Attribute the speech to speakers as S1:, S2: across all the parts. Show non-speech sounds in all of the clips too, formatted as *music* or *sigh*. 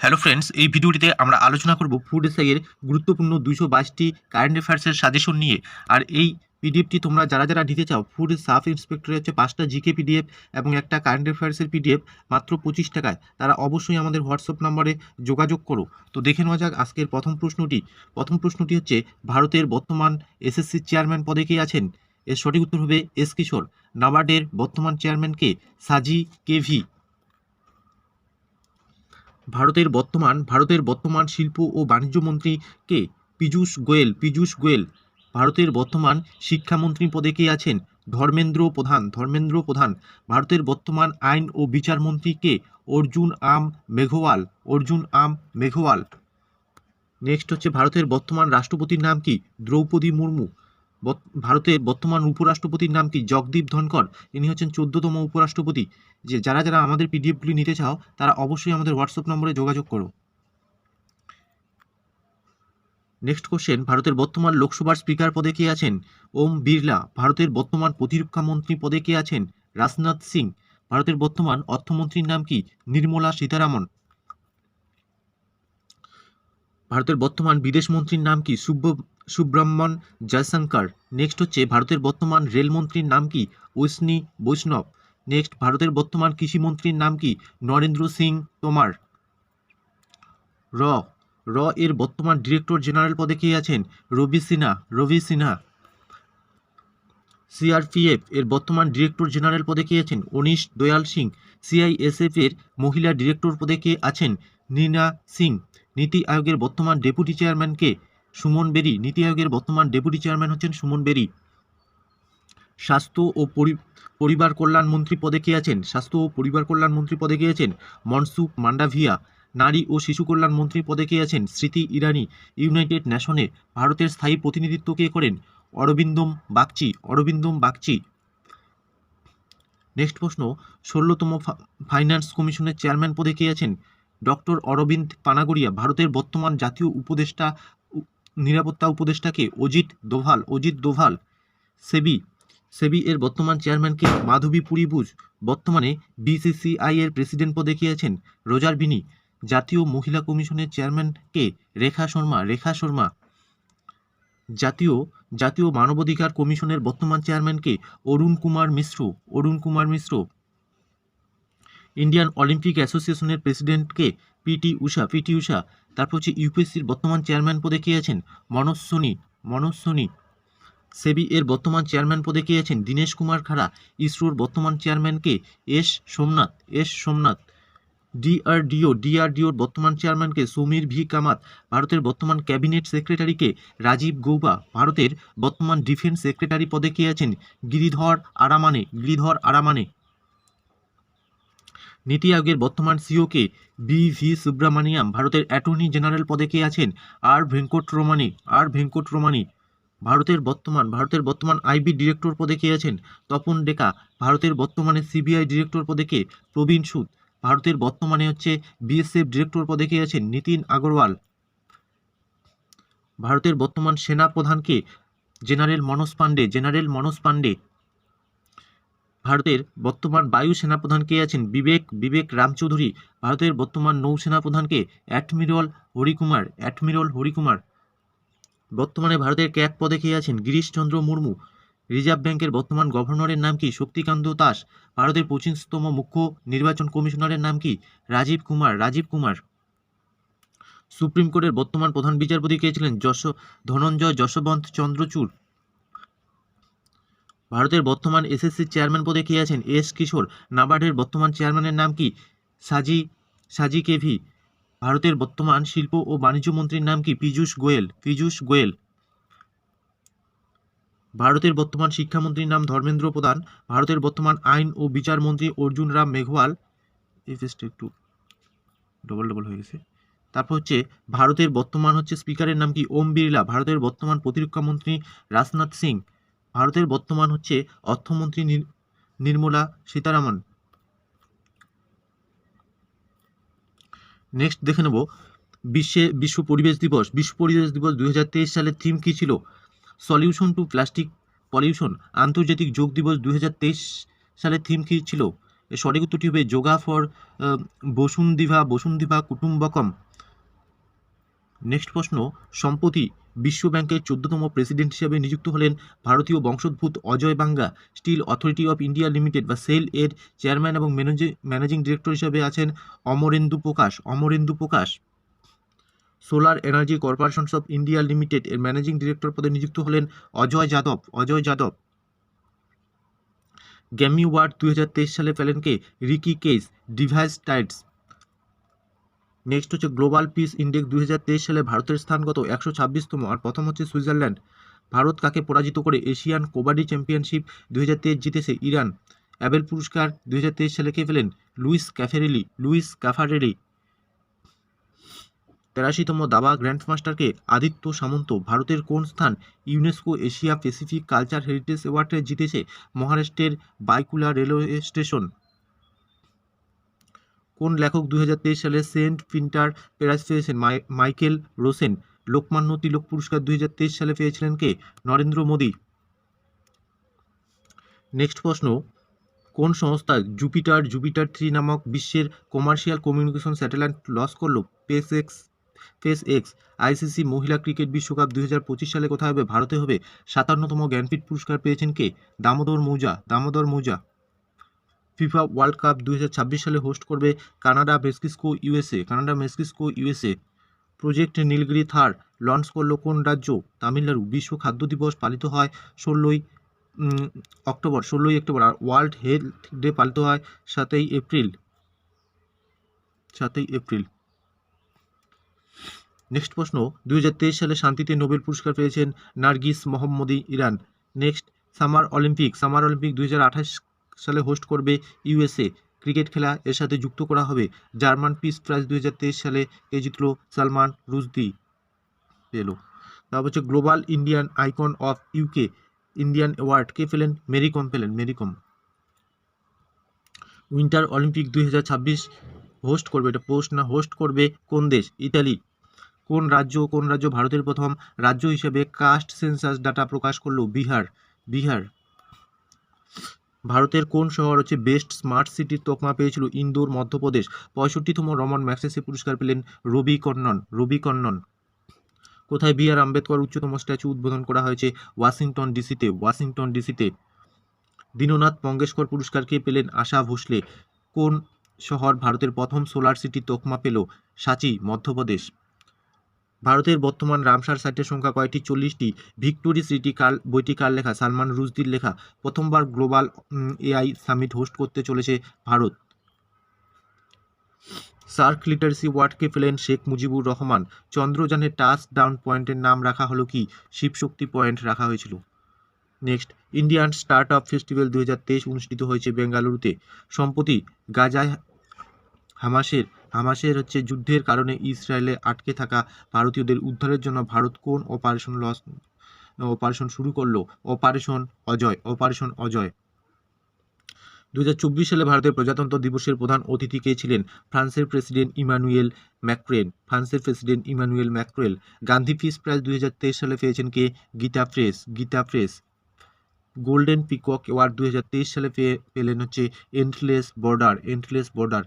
S1: Hello friends এই ভিডিওটিতে আমরা আলোচনা করব ফুড এসআইয়ের গুরুত্বপূর্ণ দুশো বাইশটি কারেন্ট অ্যাফেয়ার্সের সাজেশন নিয়ে। আর এই পিডিএফটি তোমরা যারা যারা দিতে চাও ফুড সাব ইন্সপেক্টরের হচ্ছে পাঁচটা জিকে পিডিএফ এবং একটা কারেন্ট অ্যাফেয়ার্সের পিডিএফ মাত্র পঁচিশ টাকায়, তারা অবশ্যই আমাদের হোয়াটসঅ্যাপ নম্বরে যোগাযোগ করো। তো দেখে নেওয়া যাক আজকের প্রথম প্রশ্নটি। প্রথম প্রশ্নটি হচ্ছে, ভারতের বর্তমান এসএসসি চেয়ারম্যান পদে কে আছেন? এর সঠিক উত্তর হবে এস কিশোর। নাবার্ডের বর্তমান চেয়ারম্যানকে সাজি কেভি। ভারতের বর্তমান ভারতের বর্তমান শিল্প ও বাণিজ্য মন্ত্রী কে? পীযূষ গোয়েল। পীযূষ গোয়েল, ভারতের বর্তমান শিক্ষামন্ত্রী পদে কে আছেন? ধর্মেন্দ্র প্রধান। ধর্মেন্দ্র প্রধান, ভারতের বর্তমান আইন ও বিচার মন্ত্রী কে? অর্জুন আম মেঘওয়াল। অর্জুন আম মেঘওয়াল। নেক্সট হচ্ছে ভারতের বর্তমান রাষ্ট্রপতির নাম কি? দ্রৌপদী মুর্মু। ভারতের বর্তমান উপরাষ্ট্রপতির নাম কি জগদীপ ধনকর ইনি হচ্ছেন চোদ্দতম উপরাষ্ট্রপতি। যে, যারা যারা আমাদের পিডিএফগুলি নিতে চাও, তারা অবশ্যই আমাদের হোয়াটসঅ্যাপ নম্বরে যোগাযোগ করো। নেক্সট কোশ্চেন, ভারতের বর্তমান লোকসভার স্পিকার পদে কে আছেন? ওম বিড়লা। ভারতের বর্তমান প্রতিরক্ষা মন্ত্রী পদে কে আছেন? রাজনাথ সিং। ভারতের বর্তমান অর্থমন্ত্রীর নাম কি? নির্মলা সীতারামন। ভারতের বর্তমান বিদেশ মন্ত্রীর নাম কি? সুব্ব সুব্রহ্মণ জয়শঙ্কর। নেক্সট হচ্ছে ভারতের বর্তমান রেলমন্ত্রীর নাম কি? ঐষ্ণী বৈষ্ণব। নেক্সট ভারতের বর্তমান কৃষিমন্ত্রীর নাম কি? নরেন্দ্র সিং তোমার। র। র এর বর্তমান ডিরেক্টর জেনারেল পদে কে আছেন? রবি সিনহা। রবি সিনহা। সিআরপিএফ এর বর্তমান ডিরেক্টর জেনারেল পদে কে আছেন? অনিশ দয়াল সিং। সিআইএসএফ এর মহিলা ডিরেক্টর পদে কে আছেন? নীনা সিং। নীতি আয়োগের বর্তমান ডেপুটি চেয়ারম্যান কে? সুমন বেরি, নীতি আয়োগের বর্তমান ডেপুটি চেয়ারম্যান হচ্ছেন সুমন বেরি। স্বাস্থ্য ও পরি- পরিবার কল্যাণ মন্ত্রী পদে কে আছেন? স্বাস্থ্য ও পরিবার কল্যাণ মন্ত্রী পদে কে আছেন? মনসুখ মান্ডাভিয়া, নারী ও শিশু কল্যাণ মন্ত্রী পদে কে আছেন? স্মৃতি ইরানি, ইউনাইটেড নেশনে, ভারতের স্থায়ী প্রতিনিধিত্ব কে করেন? অরবিন্দম বাগচি অরবিন্দম বাগচি। নেক্সট প্রশ্ন, ষোলোতম ফাইন্যান্স কমিশনের চেয়ারম্যান পদে কে আছেন? ডক্টর অরবিন্দ পানাগড়িয়া, ভারতের বর্তমান জাতীয় উপদেষ্টা নিরাপত্তা উপদেষ্টাকে অজিত দোভাল অজিত দোভাল, সেবি সেবি এর বর্তমান চেয়ারম্যানকে মাধবী পুরীভুজ, বর্তমানে বিসিসিআই এর প্রেসিডেন্ট পদে কে আছেন রোজার বিনি, জাতীয় মহিলা কমিশনের চেয়ারম্যানকে রেখা শর্মা রেখা শর্মা, জাতীয় জাতীয় মানবাধিকার কমিশনের বর্তমান চেয়ারম্যানকে অরুণ কুমার মিশ্র, অরুণ কুমার মিশ্র, ইন্ডিয়ান অলিম্পিক অ্যাসোসিয়েশনের প্রেসিডেন্টকে পিটি উষা পিটি উষা তারপর হচ্ছে ইউপিএসসির বর্তমান চেয়ারম্যান পদে কে আছেন? মনোজ সোনি। মনোজ সোনি। সেবি এর বর্তমান চেয়ারম্যান পদে কে আছেন? দীনেশ কুমার খাড়া। ইসরোর বর্তমান চেয়ারম্যানকে S Somnath. S Somnath. DRDO. ডিআরডিওর বর্তমান চেয়ারম্যানকে সমীর ভি কামাত। ভারতের বর্তমান ক্যাবিনেট সেক্রেটারিকে রাজীব গৌবা। ভারতের বর্তমান ডিফেন্স সেক্রেটারি পদে কে আছেন? গিরিধর আরামানে। গিরিধর আরামানে। নীতি আয়োগের বর্তমান সিওকে বি ভি সুব্রামানিয়াম ভারতের অ্যাটর্নি জেনারেল পদে কে আছেন? আর ভেঙ্কটরমানি আর ভেঙ্কট ভেঙ্কটরমানি ভারতের বর্তমান ভারতের বর্তমান আইবি ডিরেক্টর পদে কে আছেন? তপন ডেকা, ভারতের বর্তমানে সিবিআই ডিরেক্টর পদে কে? প্রবীণ সুদ। ভারতের বর্তমানে হচ্ছে বিএসএফ ডিরেক্টর পদে কে আছেন? নীতিন আগরওয়াল। ভারতের বর্তমান সেনা প্রধানকে জেনারেল মনোজ পান্ডে জেনারেল মনোজ পান্ডে ভারতের বর্তমান বায়ু সেনাপ্রধান কে আছেন বিবেক বিবেক রামচৌধুরী। ভারতের বর্তমান নৌসেনা প্রধানকে অ্যাডমিরাল হরিকুমার অ্যাডমিরাল হরিকুমার। বর্তমানে ভারতের ক্যাগ পদে কে আছেন গিরিশচন্দ্র মুর্মু। রিজার্ভ ব্যাংকের বর্তমান গভর্নরের নাম কি শক্তিকান্ত দাস? ভারতের পঁচিশতম মুখ্য নির্বাচন কমিশনারের নাম কি রাজীব কুমার? রাজীব কুমার। সুপ্রিম কোর্টের বর্তমান প্রধান বিচারপতি কে ছিলেন যশ, ধনঞ্জয় যশবন্ত চন্দ্রচূড়। ভারতের বর্তমান এসএসসি চেয়ারম্যান পদে কে আছেন? এস কিশোর। নাবার্ডের বর্তমান চেয়ারম্যানের নাম কি? সাজি সাজি কেভি ভারতের বর্তমান শিল্প ও বাণিজ্য মন্ত্রীর নাম কি? পীযূষ গোয়েল। পীযূষ গোয়েল। ভারতের বর্তমান শিক্ষামন্ত্রীর নাম ধর্মেন্দ্র প্রধান। ভারতের বর্তমান আইন ও বিচার মন্ত্রী অর্জুন রাম মেঘওয়াল। এই ফেসটা একটু ডবল ডবল হয়ে গেছে। তারপর হচ্ছে, ভারতের বর্তমান হচ্ছে স্পিকারের নাম কি? ওম বিড়লা। ভারতের বর্তমান প্রতিরক্ষা মন্ত্রী রাজনাথ সিং। ভারতের বর্তমান হচ্ছে অর্থমন্ত্রী নির- নির্মলা সীতারামন। নেক্সট দেখে নেব। বিশ্বে, বিশ্ব পরিবেশ দিবস। বিশ্ব পরিবেশ দিবস দুই সালের থিম কী ছিল? সলিউশন টু প্লাস্টিক পলিউশন আন্তর্জাতিক যোগ দিবস দুই হাজার তেইশ সালের থিম কী ছিল? সঠিক উত্তরটি হবে যোগা ফর বসুন্ধিভা বসুন্ধিভা কুটুম্বকম। নেক্সট প্রশ্ন সম্প্রতি বিশ্ব ব্যাংকের চোদ্দতম প্রেসিডেন্ট হিসেবে নিযুক্ত হলেন ভারতীয় বংশোদ্ভূত Ajay Banga, steel authority of India limited বা সেল এর চেয়ারম্যান এবং ম্যানেজিং ডিরেক্টর হিসেবে আছেন Amarendu Prakash. Amarendu Prakash solar energy corporations of India limited এর ম্যানেজিং ডিরেক্টর পদে নিযুক্ত হলেন অজয় যাদব। অজয় যাদব গ্যামি ওয়ার্ড দুই হাজার তেইশ সালে পেলেন কে? Ricky Kej Divine Tides next হচ্ছে গ্লোবাল পিস ইন্ডেক্স দুই হাজার তেইশ সালে ভারতের স্থানগত একশো ছাব্বিশতম আর প্রথম হচ্ছে সুইজারল্যান্ড। ভারত কাকে পরাজিত করে এশিয়ান কবাডি চ্যাম্পিয়নশিপ দুই হাজার তেইশ জিতেছে ইরান। অ্যাবেল পুরস্কার দুই হাজার তেইশ সালে কে পেলেন? Luis ক্যাফেরেলি, Luis ক্যাফারেলি। তেরাশিতম দাবা গ্র্যান্ডমাস্টারকে আদিত্য সামন্ত, ভারতের কোন স্থান UNESCO Asia Pacific culture heritage অ্যাওয়ার্ডে জিতেছে মহারাষ্ট্রের বাইকুলা রেলওয়ে স্টেশন? কোন লেখক দুই হাজার তেইশ সালে সেন্ট প্রিন্টার প্রাইজ পেয়েছেন? Michael Rosen. লোকমান্য তিলক পুরস্কার দুই হাজার তেইশ সালে পেয়েছিলেন কে? নরেন্দ্র মোদী। নেক্সট প্রশ্ন, কোন সংস্থা জুপিটার জুপিটার থ্রি নামক বিশ্বের কমার্শিয়াল কমিউনিকেশন স্যাটেলাইট লস করল? SpaceX SpaceX ICC, মহিলা ক্রিকেট বিশ্বকাপ দুই হাজার পঁচিশ সালে কোথায় হবে? ভারতে হবে। সাতান্নতম জ্ঞানপীঠ পুরস্কার পেয়েছেন কে? দামোদর মৌজা দামোদর মৌজা। ফিফা ওয়ার্ল্ড কাপ দু হাজার ছাব্বিশ সালে হোস্ট করবে Canada Mexico USA. Canada Mexico USA. Project Nilgiri Tahr launch করল কোন রাজ্য? তামিলনাড়ু। বিশ্ব খাদ্য দিবস পালিত হয় ষোলোই অক্টোবর ষোলোই অক্টোবর। আর ওয়ার্ল্ড হেলথ ডে পালিত হয় সাতই এপ্রিল। সাতই এপ্রিল। নেক্সট প্রশ্ন। দুই হাজার তেইশ সালে শান্তিতে নোবেল পুরস্কার পেয়েছেন Narges Mohammadi Iran. Next, summer Olympic. Summer Olympic দুই হাজার আঠাশ সালে হোস্ট করবে ইউএসএ ক্রিকেট খেলা এর সাথে যুক্ত করা হবে জার্মান পিস প্রাইজ দুই হাজার তেইশ সালে। কে জিতল সালমান রুজদি পেল। তারপর হচ্ছে global Indian icon of UK Indian award কে পেলেন? মেরিকম পেলেন মেরিকম উইন্টার অলিম্পিক দুই হাজার ছাব্বিশ হোস্ট করবে, এটা পোস্ট না হোস্ট করবে কোন দেশ? ইতালি কোন রাজ্য কোন রাজ্য ভারতের প্রথম রাজ্য হিসেবে কাস্ট সেন্সাস ডাটা প্রকাশ করল? বিহার। বিহার। ভারতের কোন শহর হচ্ছে বেস্ট স্মার্ট সিটির তকমা পেয়েছিল ইন্দোর মধ্যপ্রদেশ? পঁয়ষট্টিতম রমন ম্যাক্সেসে পুরস্কার পেলেন রবি কন্নন রবি কন্নন কোথায় বি আর আম্বেদকর উচ্চতম স্ট্যাচু উদ্বোধন করা হয়েছে? ওয়াশিংটন ডিসিতে ওয়াশিংটন ডিসিতে। দীননাথ মঙ্গেশকর পুরস্কার কে পেলেন আশা ভোসলে? কোন শহর ভারতের প্রথম সোলার সিটি তকমা পেল? সাঁচি, মধ্যপ্রদেশ। ভারতের বর্তমান রামসার সাইটের সংখ্যা কয়টি? চল্লিশটি। ভিক্টোরি সিটি কাল বইটি কার লেখা? সালমান রুশদির লেখা। প্রথমবার গ্লোবাল এআই সামিট হোস্ট করতে চলেছে ভারত। সার্ক লিটারেসি ওয়ার্ডকে পেলেন শেখ মুজিবুর রহমান। চন্দ্রযানের টাচ ডাউন পয়েন্টের নাম রাখা হলো কি? শিবশক্তি পয়েন্ট রাখা হয়েছিল। Next, Indian start up festival দুহাজার তেইশ অনুষ্ঠিত হয়েছে বেঙ্গালুরুতে। সম্প্রতি গাজায় হামাসের হামাসের হচ্ছে যুদ্ধের কারণে ইসরায়েলে আটকে থাকা ভারতীয়দের উদ্ধারের জন্য ভারত কোন অপারেশন লস অপারেশন শুরু করল? Operation Ajay operation Ajay. দু হাজার চব্বিশ সালে ভারতের প্রজাতন্ত্র দিবসের প্রধান অতিথি কে ছিলেন? ফ্রান্সের প্রেসিডেন্ট ইমানুয়েল ম্যাক্রেন ফ্রান্সের president Emmanuel Macron Gandhi peace prize দুই হাজার তেইশ সালে পেয়েছেন কে? Gita press Gita press golden peacock award দুই হাজার তেইশ সালে পেয়ে পেলেন হচ্ছে endless border endless border.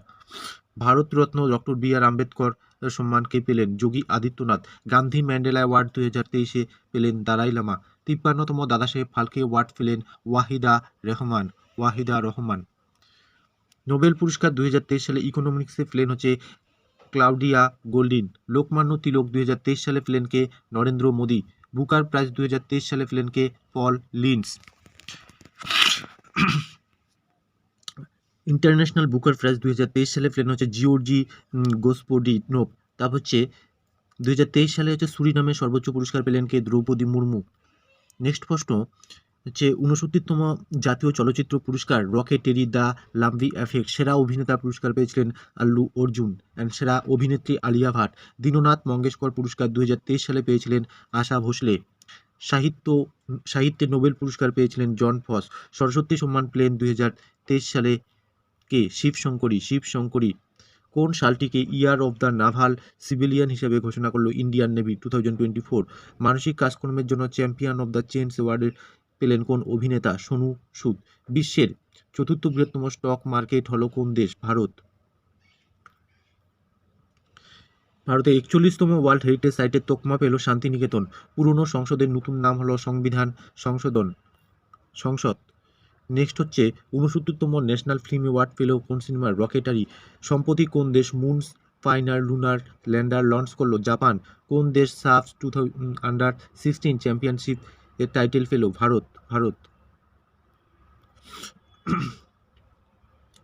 S1: Bharat Ratna doctor B R Ambedkar সম্মানকে পেলেন যোগী আদিত্যনাথ। গান্ধী ম্যান্ডেলা অ্যাওয়ার্ড দু হাজার তেইশে পেলেন দালাই লামা। তিপ্পান্নতম দাদাসাহেব ফালকে অ্যাওয়ার্ড পেলেন ওয়াহিদা রহমান ওয়াহিদা রহমান। নোবেল পুরস্কার দুই হাজার তেইশ সালে ইকোনমিক্সে পেলেন হচ্ছে ক্লাউডিয়া গোল্ডিন। লোকমান্য তিলক দুই হাজার তেইশ সালে পেলেন কে নরেন্দ্র মোদী। বুকার প্রাইজ দুই হাজার তেইশ সালে পেলেন কে Paul Lynch international Booker prize দুই হাজার তেইশ সালে পেলেন হচ্ছে জিওর্জি গোসপোডি, নোপ। তারপর হচ্ছে দুই হাজার তেইশ সালে হচ্ছে সুরিনামে সর্বোচ্চ পুরস্কার পেলেন কে? দ্রৌপদী মুর্মু। নেক্সট প্রশ্ন হচ্ছে ঊনসত্তরতম জাতীয় চলচ্চিত্র পুরস্কার রকেটেরি দ্য লাম্বি, এফেক্ট, সেরা অভিনেতা পুরস্কার পেয়েছিলেন আল্লু অর্জুন অ্যান্ড সেরা অভিনেত্রী আলিয়া ভাট। দীননাথ মঙ্গেশকর পুরস্কার তেইশ সালে পেয়েছিলেন আশা ভোসলে। সাহিত্য, সাহিত্যে নোবেল পুরস্কার পেয়েছিলেন জন ফস। সরস্বতী সম্মান প্লেন দুই হাজার তেইশ সালে কে? শিবশঙ্করী শিবশঙ্করী। কোন সালটিকে year of the naval civilian হিসেবে ঘোষণা করল Indian navy two thousand four? মানসিক কাজকর্মের জন্য চ্যাম্পিয়ন অফ দ্য চেঞ্জ অ্যাওয়ার্ডের পেলেন কোন অভিনেতা? সোনু সুদ। বিশ্বের চতুর্থ বৃহত্তম স্টক মার্কেট হলো কোন দেশ? ভারত। ভারতের একচল্লিশতম ওয়ার্ল্ড হেরিটেজ সাইটের তকমা পেল শান্তিনিকেতন। পুরনো সংসদের নতুন নাম হলো সংবিধান সংশোধন সংসদ। নেক্সট হচ্ছে উনসত্তরতম ন্যাশনাল ফিল্ম অ্যাওয়ার্ড পেল কোন সিনেমার রকেটারি? সম্প্রতি কোন দেশ moon sniper lunar lander launch করল? জাপান। কোন দেশ SAFF to under sixteen championship এর টাইটেল পেল? ভারত। ভারত।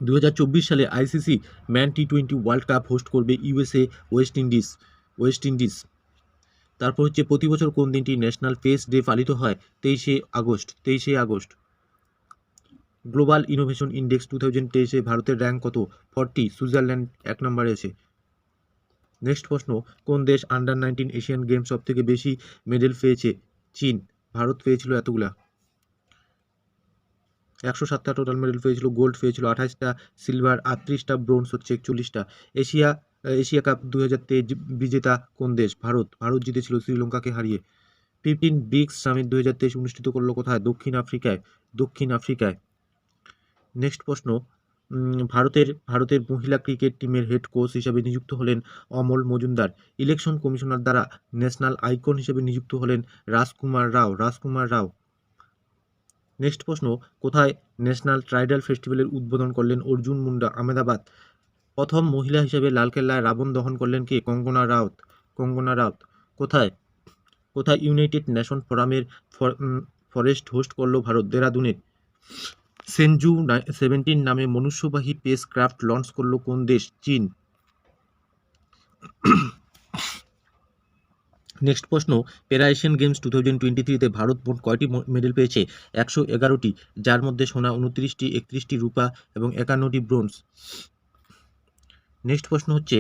S1: দু হাজার চব্বিশ সালে ICC men T twenty world cup host করবে USA West Indies West Indies তারপর হচ্ছে প্রতি বছর কোন দিনটি ন্যাশনাল পেস ডে পালিত হয়? তেইশে আগস্ট। তেইশে August. Global innovation index two thousand তেইশে ভারতের র্যাঙ্ক কত? ফর্টি, সুইজারল্যান্ড এক নম্বরে আছে নেক্সট প্রশ্ন, কোন দেশ আন্ডার নাইনটিন এশিয়ান গেমস সব থেকে বেশি মেডেল পেয়েছে? চীন। ভারত পেয়েছিল এতগুলা। একশো সাতটা টোটাল মেডেল পেয়েছিল গোল্ড পেয়েছিল আঠাশটা সিলভার আটত্রিশটা ব্রোঞ্জ হচ্ছে একচল্লিশটা। এশিয়া এশিয়া কাপ দু হাজার তেইশ বিজেতা কোন দেশ? ভারত। ভারত জিতেছিল শ্রীলঙ্কাকে হারিয়ে। ফিফটিন ব্রিক্স সামিট দু হাজার তেইশ অনুষ্ঠিত করল কোথায়? দক্ষিণ আফ্রিকায়। দক্ষিণ আফ্রিকায়। নেক্সট প্রশ্ন ভারতের ভারতের মহিলা ক্রিকেট টিমের হেড কোচ হিসেবে নিযুক্ত হলেন অমল মজুমদার। ইলেকশন কমিশনার দ্বারা ন্যাশনাল আইকন হিসেবে নিযুক্ত হলেন রাজকুমার রাও রাজকুমার রাও। নেক্সট প্রশ্ন, কোথায় ন্যাশনাল ট্রাইডাল ফেস্টিভ্যালের উদ্বোধন করলেন অর্জুন মুন্ডা, আহমেদাবাদ? প্রথম মহিলা হিসেবে লালকেল্লায় রাবণ দহন করলেন কে? কঙ্গনা রাউত কঙ্গনা রাউত। কোথায় কোথায় ইউনাইটেড নেশন ফোরামের ফরেস্ট হোস্ট করল ভারত? দেরাদুনে সেনজু সেভেন্টিন নামে মনুষ্যবাহী পেস ক্রাফট লঞ্চ করল কোন দেশ? চীন। *coughs* নেক্সট প্রশ্ন Para Asian games two thousand twenty থ্রিতে ভারত মোট কয়টি মেডেল পেয়েছে? একশো এগারোটি, যার মধ্যে সোনা উনত্রিশটি, একত্রিশটি রূপা এবং একান্নটি ব্রোঞ্জ নেক্সট প্রশ্ন হচ্ছে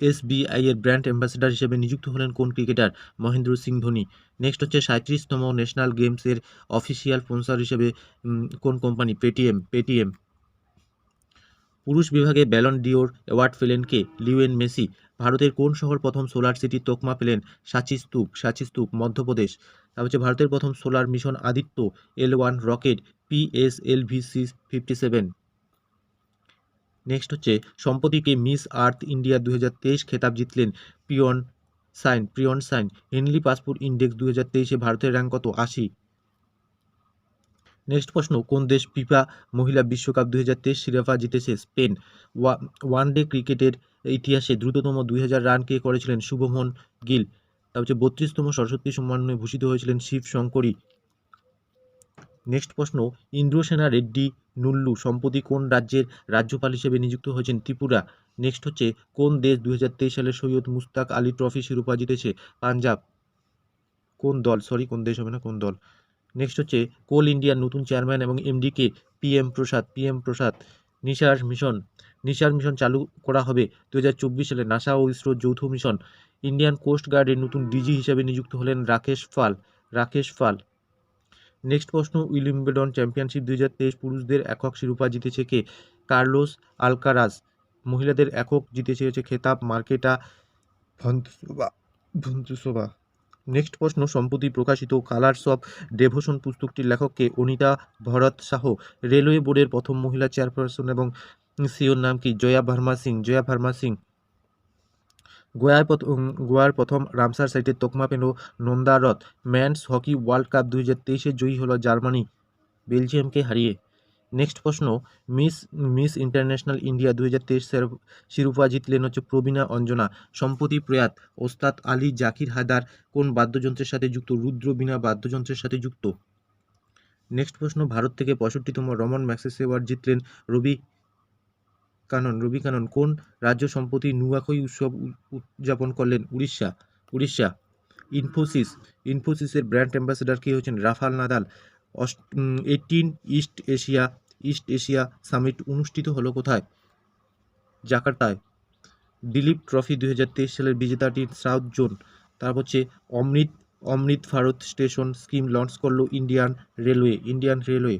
S1: এসবিআই এর ব্র্যান্ড অ্যাম্বাসেডার হিসেবে নিযুক্ত হলেন কোন ক্রিকেটার? মহেন্দ্র সিং ধোনি। নেক্সট হচ্ছে সাঁত্রিশতম ন্যাশনাল গেমসের অফিসিয়াল স্পন্সর হিসেবে কোন কোম্পানি? Paytm Paytm. পুরুষ বিভাগে ব্যালন ডিওর অ্যাওয়ার্ড পেলেন কে? Leeuwen Messi. ভারতের কোন শহর প্রথম সোলার সিটির তকমা পেলেন? সাচি স্তূপ সাচি স্তূপ, মধ্যপ্রদেশ। তারপর হচ্ছে ভারতের প্রথম solar mission Aditya L one rocket PSLV C fifty seven next হচ্ছে সম্প্রতিকে মিস আর্থ ইন্ডিয়া দু হাজার তেইশ খেতাব জিতলেন Priyan Sain Priyan Sain Henley passport index দু হাজার তেইশে ভারতের র্যাঙ্ক কত? আশি। নেক্সট প্রশ্ন, কোন দেশ ফিফা মহিলা বিশ্বকাপ দুই হাজার তেইশ শিরোপা জিতেছে? স্পেন ওয়ান ডে ক্রিকেটের ইতিহাসে দ্রুততম দুই হাজার রান কে করেছিলেন শুভমন গিল। তার হচ্ছে বত্রিশতম সরস্বতী সম্মানে ভূষিত হয়েছিলেন শিব শঙ্করী নেক্সট প্রশ্ন, ইন্দ্রসেনা রেড্ডি নুল্লু সম্প্রতি কোন রাজ্যের রাজ্যপাল হিসেবে নিযুক্ত হয়েছেন? ত্রিপুরা। নেক্সট হচ্ছে, কোন দেশ তেইশ সালে সৈয়দ মুস্তাক আলী ট্রফি শিরোপা জিতেছে? পাঞ্জাব। কোন দল? সরি, কোন দেশ হবে না, কোন দল? নেক্সট হচ্ছে, কোল ইন্ডিয়ার নতুন চেয়ারম্যান এবং MDK P M Prasad P M Prasad. NISAR mission. NISAR mission চালু করা হবে দু হাজার চব্বিশ সালে। নাসা ও ইসরোর যৌথ মিশন। ইন্ডিয়ান কোস্ট গার্ডের নতুন ডিজি হিসেবে নিযুক্ত হলেন রাকেশ পাল। রাকেশ পাল। নেক্সট প্রশ্ন উইলিম্বেডন চ্যাম্পিয়নশিপ দুই হাজার তেইশ পুরুষদের একক শিরোপা জিতেছে কে? কার্লোস আলকারাজ মহিলাদের একক জিতেছে হচ্ছে খেতাব মার্কেটা ভন্তুসোবা ভন্তুসোবা নেক্সট প্রশ্ন, সম্প্রতি প্রকাশিত কালার্স অফ ডেভোশন পুস্তকটির লেখককে অনিতা ভরত শাহ রেলওয়ে বোর্ডের প্রথম মহিলা চেয়ারপারসন এবং সিওর নাম কি? জয়া ভার্মা সিং, জয়া ভার্মা সিং। গোয়ায় গোয়ার প্রথম রামসার সাইটের তকমা পেল নন্দারথ ম্যানস হকি ওয়ার্ল্ড কাপ দুই হাজার তেইশে জয়ী হলো জার্মানি। বেলজিয়ামকে হারিয়ে। নেক্সট প্রশ্ন, মিস মিস ইন্টারন্যাশনাল ইন্ডিয়া দুই হাজার তেইশ শিরোপা জিতলেন হচ্ছে প্রবীণা অঞ্জনা, সম্প্রতি প্রয়াত ওস্তাদ আলী জাকির হায়দার কোন বাদ্যযন্ত্রের সাথে যুক্ত, রুদ্র বিনা বাদ্যযন্ত্রের সাথে যুক্ত? নেক্সট প্রশ্ন, ভারত থেকে পঁয়ষট্টিতম রমন ম্যাক্সেস অ্যাওয়ার্ড জিতলেন রবি কানন, রবি কানন, কোন রাজ্য সম্প্রতি নুয়াখই উৎসব উদযাপন করলেন? উড়িষ্যা উড়িষ্যা। ইনফোসিস, ইনফোসিসের ব্র্যান্ড অ্যাম্বাসেডার কে হচ্ছেন Rafael Nadal. Eighteen East Asia East Asia summit অনুষ্ঠিত হলো কোথায়? জাকার্তায়। দিলীপ ট্রফি দুই হাজার তেইশ সালের বিজেতাটি সাউথ জোন। তারপর হচ্ছে Amrit Amrit Bharat station scheme launch করল ইন্ডিয়ান রেলওয়ে ইন্ডিয়ান রেলওয়ে।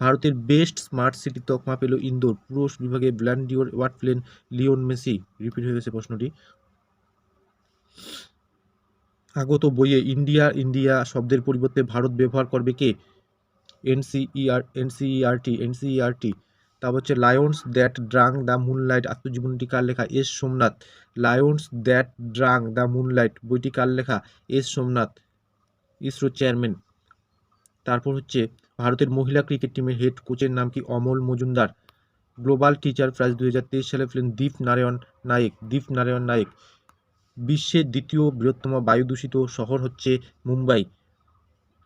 S1: ভারতের বেস্ট স্মার্ট সিটি তকমা পেল ইন্দোর। পুরুষ বিভাগে ব্ল্যান্ডিওর অ্যাওয়ার্ড পেলেন লিওন মেসি। রিপিট হয়ে গেছে প্রশ্নটি। আগত বইয়ে ইন্ডিয়া ইন্ডিয়া শব্দের পরিবর্তে ভারত ব্যবহার করবে কে? এনসিইআর, এনসিইআরটি এনসিইআরটি। তারপর হচ্ছে lions that drank the moonlight. আত্মজীবনীটি কার লেখা? S Somnath. Lions that drank the moonlight. বইটি কার লেখা? S Somnath, ISRO chairman. তারপর হচ্ছে ভারতের মহিলা ক্রিকেট টিমের হেড কোচের নাম কি Amol Muzumdar? Global teacher prize দু হাজার তেইশ সালে পেলেন দীপ নারায়ণ নায়েক। দীপ নারায়ণ নায়েক বিশ্বের দ্বিতীয় বৃহত্তম বায়ু দূষিত শহর হচ্ছে মুম্বাই।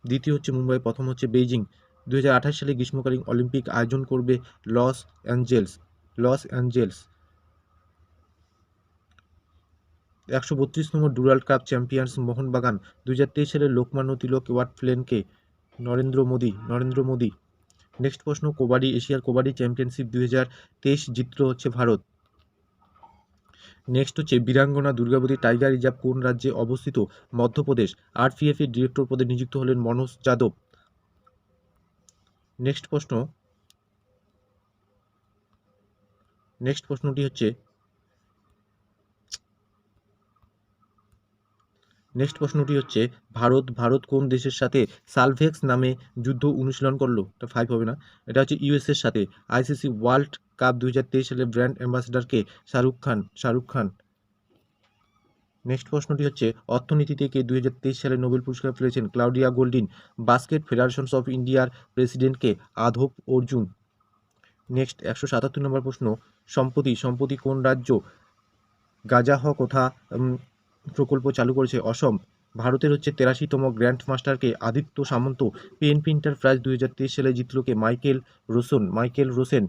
S1: দ্বিতীয় হচ্ছে মুম্বাই, প্রথম হচ্ছে বেইজিং। দু হাজার আঠাশ সালে গ্রীষ্মকালীন অলিম্পিক আয়োজন করবে লস অ্যাঞ্জেলস। লস অ্যাঞ্জেলস একশো বত্রিশ নম্বর ডুরাল কাপ চ্যাম্পিয়ন্স মোহনবাগান। দু হাজার তেইশ সালে লোকমান্য তিলক অ্যাওয়ার্ড প্লেনকে নরেন্দ্র মোদী নরেন্দ্র মোদী। নেক্সট প্রশ্ন, কবাডি, এশিয়ার কবাডি চ্যাম্পিয়নশিপ দুই হাজার তেইশ জিতল হচ্ছে ভারত। নেক্সট হচ্ছে, বীরাঙ্গনা দুর্গাবতী টাইগার রিজার্ভ কোন রাজ্যে অবস্থিত? মধ্যপ্রদেশ। আরপিএফ এর ডিরেক্টর পদে নিযুক্ত হলেন মনোজ যাদব। নেক্সট প্রশ্ন। নেক্সট প্রশ্নটি হচ্ছে নেক্সট প্রশ্নটি হচ্ছে, ভারত ভারত কোন দেশের সাথে সালভেক্স নামে যুদ্ধ অনুশীলন করল? এটা ফাইভ হবে না। এটা হচ্ছে ইউএস এর সাথে। আইসিসি ওয়ার্ল্ড কাপ দুই হাজার তেইশ সালে ব্র্যান্ড অ্যাম্বাসেডারকে শাহরুখ খান। শাহরুখ খান। নেক্সট প্রশ্নটি হচ্ছে অর্থনীতি থেকে দুই হাজার তেইশ সালে নোবেল পুরস্কার পেয়েছেন? Claudia Goldin. Basket federations of ইন্ডিয়ার প্রেসিডেন্টকে আধব অর্জুন। নেক্সট, একশো সাতাত্তর নম্বর প্রশ্ন সম্প্রতি সম্প্রতি কোন রাজ্য? গাজাহ কোথা? প্রকল্প চালু করেছে অসম। ভারতের হচ্ছে তেরাশিতম গ্র্যান্ড মাস্টারকে Aditya Samant pen Pinter prize দুই হাজার তেইশ সালে জিতলকে মাইকেল রোসন, মাইকেল রোসেন।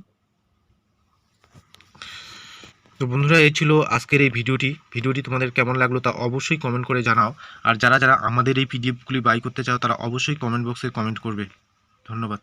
S1: তো বন্ধুরা, এই ছিল আজকের এই ভিডিওটি। ভিডিওটি তোমাদের কেমন লাগল তা অবশ্যই কমেন্ট করে জানাও। আর যারা যারা আমাদের এই পিডিএফগুলি বাই করতে চাও, তারা অবশ্যই কমেন্ট বক্সে কমেন্ট করবে। ধন্যবাদ।